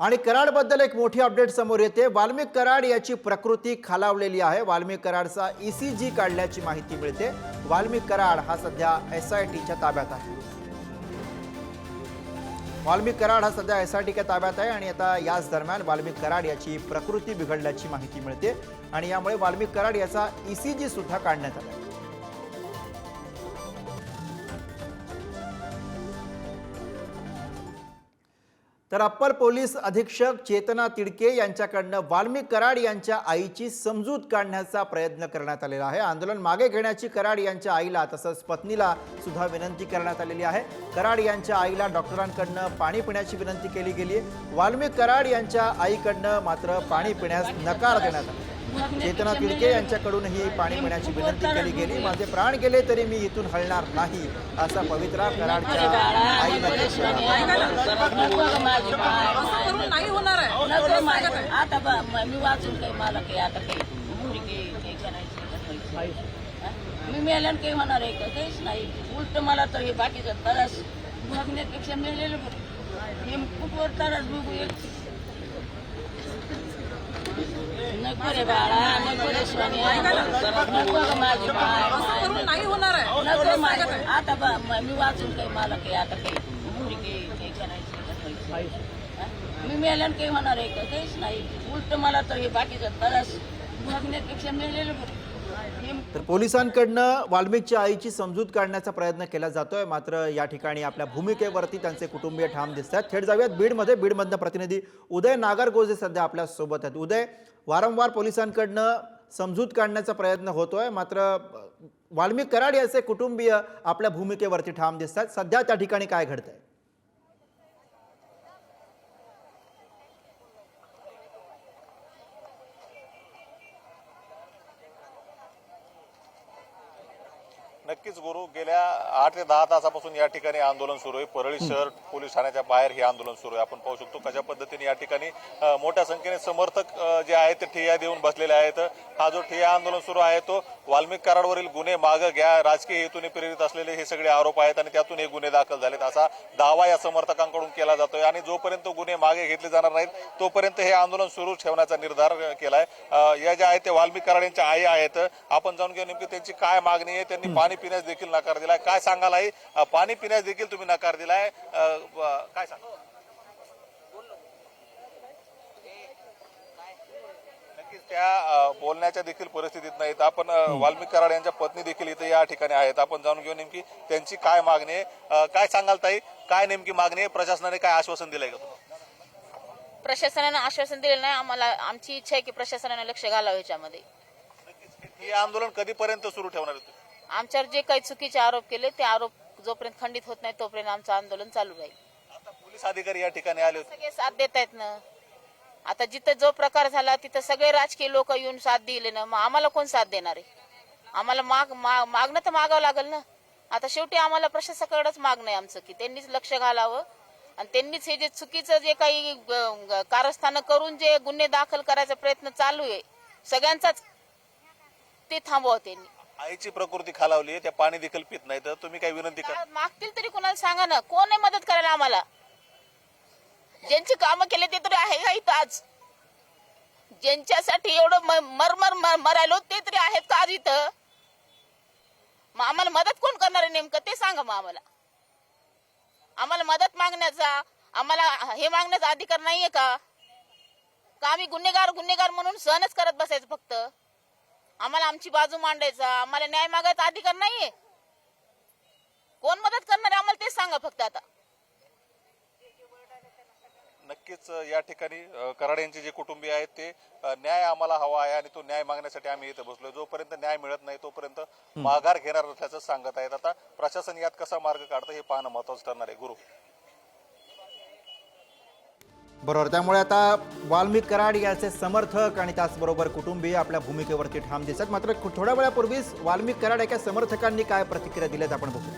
आणि कराडबद्दल एक मोठी अपडेट समोर येते. वाल्मिक कराड याची प्रकृती खालावलेली आहे. वाल्मिक कराडचा ई जी काढल्याची माहिती मिळते. वाल्मिक कराड हा सध्या एस आय टीच्या ताब्यात आहे. वाल्मिक कराड हा सध्या एस आय टीच्या ताब्यात आहे आणि आता याच दरम्यान वाल्मिक कराड याची प्रकृती बिघडल्याची माहिती मिळते. आणि यामुळे वाल्मिक कराड याचा ई सी जी सुद्धा काढण्यात आला तर अप्पर पोलीस अधीक्षक चेतना तिडके यांच्याकडनं वाल्मिक कराड यांच्या आईची समजूत काढण्याचा प्रयत्न करण्यात आलेला आहे. आंदोलन मागे घेण्याची कराड यांच्या आईला तसंच पत्नीला सुद्धा विनंती करण्यात आलेली आहे. कराड यांच्या आईला डॉक्टरांकडनं पाणी पिण्याची विनंती केली गेली वाल्मिक कराड यांच्या आईकडनं मात्र पाणी पिण्यास नकार देण्यात आला. चेतना तिडके यांच्याकडूनही पाणी पिण्याची विनंती केली गेली. माझे प्राण गेले तरी मी इथून हलणार नाही असा पवित्रा कराडच्या मी वाचून काही मला काही आता काही मी काही होणार आहे का काहीच नाही. उलट मला तर हे बाकीचं तरस. बघण्यापेक्षा मेलेलं बरं हे वर तरस बघू एक नको रे बाळा नको रे नको ग माझी बाळ करून नाही होणार आहे नको माझं. आता बा मी वाचून काही मला काही आता काही काही करायचं मी मेल्यानं काही होणार आहे का काहीच नाही उलट मला तर हे बाकीचं तरस बघण्यापेक्षा मेलेलं बरं तर पोलिसांकडनं वाल्मिकच्या आईची समजूत काढण्याचा प्रयत्न केला जातोय. मात्र या ठिकाणी आपल्या भूमिकेवरती त्यांचे कुटुंबीय ठाम दिसत आहेत थेट जाऊयात बीडमध्ये. बीडमधनं प्रतिनिधी उदय नागरगोजे सध्या आपल्यासोबत आहेत. उदय वारंवार पोलिसांकडनं समजूत काढण्याचा प्रयत्न होतोय. मात्र वाल्मिक कराड याचे कुटुंबीय आपल्या भूमिकेवरती ठाम दिसत आहेत सध्या त्या ठिकाणी काय घडतंय? नक्कीच गुरु गेल्या आठ ते दहा तासापासून या ठिकाणी आंदोलन सुरू आहे. परळी शहर पोलीस ठाण्याच्या बाहेर हे आंदोलन सुरू आहे. आपण पाहू शकतो कशा पद्धतीने या ठिकाणी मोठ्या संख्येने समर्थक जे आहेत ते ठिय्या देऊन बसलेले आहेत. हा जो ठिय्या आंदोलन सुरू आहे तो वाल्मिक कराडवरील गुन्हे मागं घ्या राजकीय हेतूने प्रेरित असलेले हे सगळे आरोप आहेत आणि त्यातून हे गुन्हे दाखल झालेत. असा दावा या समर्थकांकडून केला जातोय आणि जोपर्यंत गुन्हे मागे घेतले जाणार नाहीत तोपर्यंत हे आंदोलन सुरू ठेवण्याचा निर्धार केलाय. या ज्या आहेत ते वाल्मिक कराड यांच्या आई आहेत. आपण जाणून घेऊ नेमकी त्यांची काय मागणी आहे त्यांनी पाणी पिण्यास देखील नकार दिलाय. काय सांगाल आई? पाणी पिण्यास देखील तुम्ही नकार दिलाय. काय सांगा नक्कीच त्या बोलण्याच्या देखील परिस्थितीत नाहीत. आपण वाल्मिक कराड यांच्या पत्नी देखील इथे या ठिकाणी आहेत. आपण जाणून घेऊ नेमकी त्यांची काय मागणी आहे. काय सांगाल ताई? काय नेमकी मागणी आहे? प्रशासनाने काय आश्वासन दिलंय का तुम्हाला? प्रशासनानं आश्वासन दिलेलं नाही. आम्हाला आमची इच्छा आहे की प्रशासनाने लक्ष घालावं याच्यामध्ये हे आंदोलन कधीपर्यंत सुरू ठेवणार आहे तुम्ही? आमच्यावर जे काही चुकीचे आरोप केले ते आरोप जोपर्यंत खंडित होत नाही तोपर्यंत आमचं आंदोलन चालू राहील. आता पोलीस अधिकारी या ठिकाणी आले होते. सगळे साथ देत आहेत ना. आता जिथं जो प्रकार झाला तिथं सगळे राजकीय लोक येऊन साथ दिले ना मग आम्हाला कोण साथ देणार आहे? आम्हाला माग मा- मागणं तर मागावं लागेल ना. आता शेवटी आम्हाला प्रशासकाकडेच मागणं आहे आमचं की त्यांनीच लक्ष घालावं. आणि त्यांनीच हे जे चुकीचं जे काही ग- ग- कारस्थानं करून जे गुन्हे दाखल करायचा प्रयत्न चालू आहे सगळ्यांचाच ते थांबवा त्यांनी. आईची प्रकृती खालावली त्या पाणी देखील पित नाही तर तुम्ही काय विनंती करा. मागतील तरी कोणाला सांगा ना कोण आहे मदत करायला आम्हाला? ज्यांची कामं केले ते तरी आहे का इथं आज? ज्यांच्यासाठी एवढं मरमर मरायलो ते तरी आहेत का आज इथं? मग आम्हाला मदत कोण करणार आहे नेमकं ते सांगा मग आम्हाला. आम्हाला मदत मागण्याचा आम्हाला हे मागण्याचा अधिकार नाहीये का? का आम्ही गुन्हेगार गुन्हेगार म्हणून सहनच करत बसायचं फक्त? आम्हाला आमची बाजू मांडायचा आम्हाला न्याय मागायचा अधिकार नाहीये. कोण मदत करणार आहे आम्हाला तेच सांगा फक्त आता. नक्कीच या ठिकाणी कराड यांचे जे कुटुंबीय आहेत ते न्याय आम्हाला हवा आहे आणि तो न्याय मागण्यासाठी आम्ही इथे बसलोय. जोपर्यंत न्याय मिळत नाही तोपर्यंत माघार घेणार असल्याचं सांगत आहेत. आता प्रशासन यात कसा मार्ग काढतं हे पाहणं महत्वाचं ठरणार आहे. गुरु. बरोबर. त्यामुळे आता वाल्मिक कराड याचे समर्थक आणि त्याचबरोबर कुटुंबीय आपल्या भूमिकेवरती ठाम दिसत. मात्र थोड्या वेळापूर्वीच वाल्मिक कराड एका समर्थकांनी काय प्रतिक्रिया दिल्यात आपण बघू